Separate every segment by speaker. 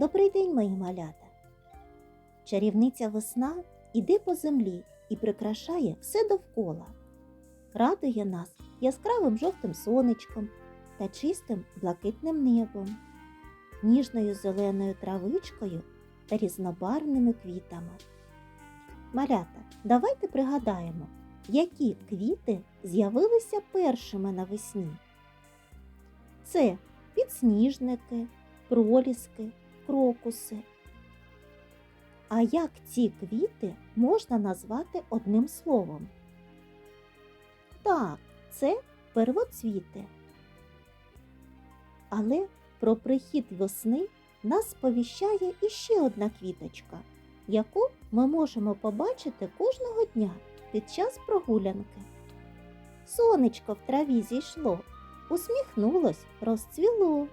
Speaker 1: Добрий день, мої малята. Чарівниця весна іде по землі і прикрашає все довкола. Радує нас яскравим жовтим сонечком та чистим блакитним небом, ніжною зеленою травичкою та різнобарвними квітами. Малята, давайте пригадаємо, які квіти з'явилися першими навесні. Це підсніжники, проліски, крокуси. А як ці квіти можна назвати одним словом? Так, це первоцвіти. Але про прихід весни нас сповіщає іще одна квіточка, яку ми можемо побачити кожного дня під час прогулянки. Сонечко в траві зійшло, усміхнулось, розцвіло.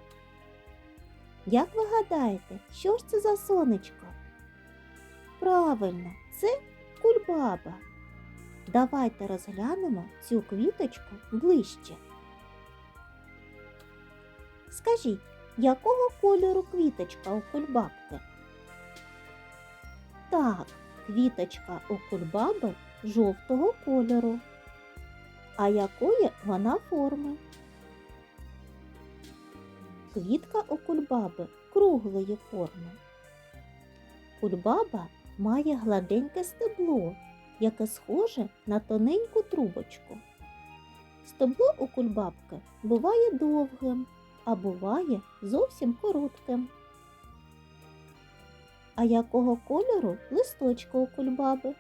Speaker 1: Як ви гадаєте, що ж це за сонечко? Правильно, це кульбаба. Давайте розглянемо цю квіточку ближче. Скажіть, якого кольору квіточка у кульбабки? Так, квіточка у кульбаби жовтого кольору. А якої вона форми? Квітка у кульбаби круглої форми. Кульбаба має гладеньке стебло, яке схоже на тоненьку трубочку. Стебло у кульбабки буває довгим, а буває зовсім коротким. А якого кольору листочки у кульбаби?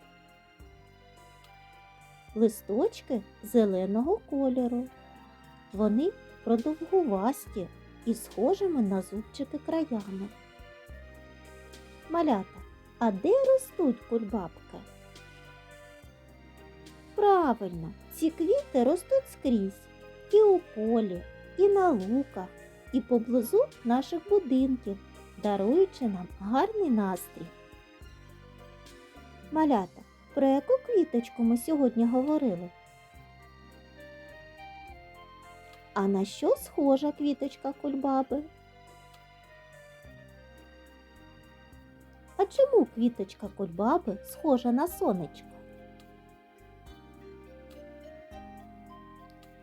Speaker 1: Листочки зеленого кольору. Вони продовгувасті і схожими на зубчики краями. Малята, а де ростуть кульбабки? Правильно, ці квіти ростуть скрізь і у полі, і на луках, і поблизу наших будинків, даруючи нам гарний настрій. Малята, про яку квіточку ми сьогодні говорили? А на що схожа квіточка кульбаби? А чому квіточка кульбаби схожа на сонечко?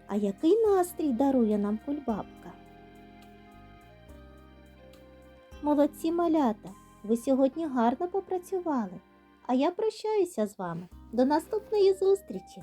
Speaker 1: А який настрій дарує нам кульбабка? Молодці малята! Ви сьогодні гарно попрацювали. А я прощаюся з вами. До наступної зустрічі!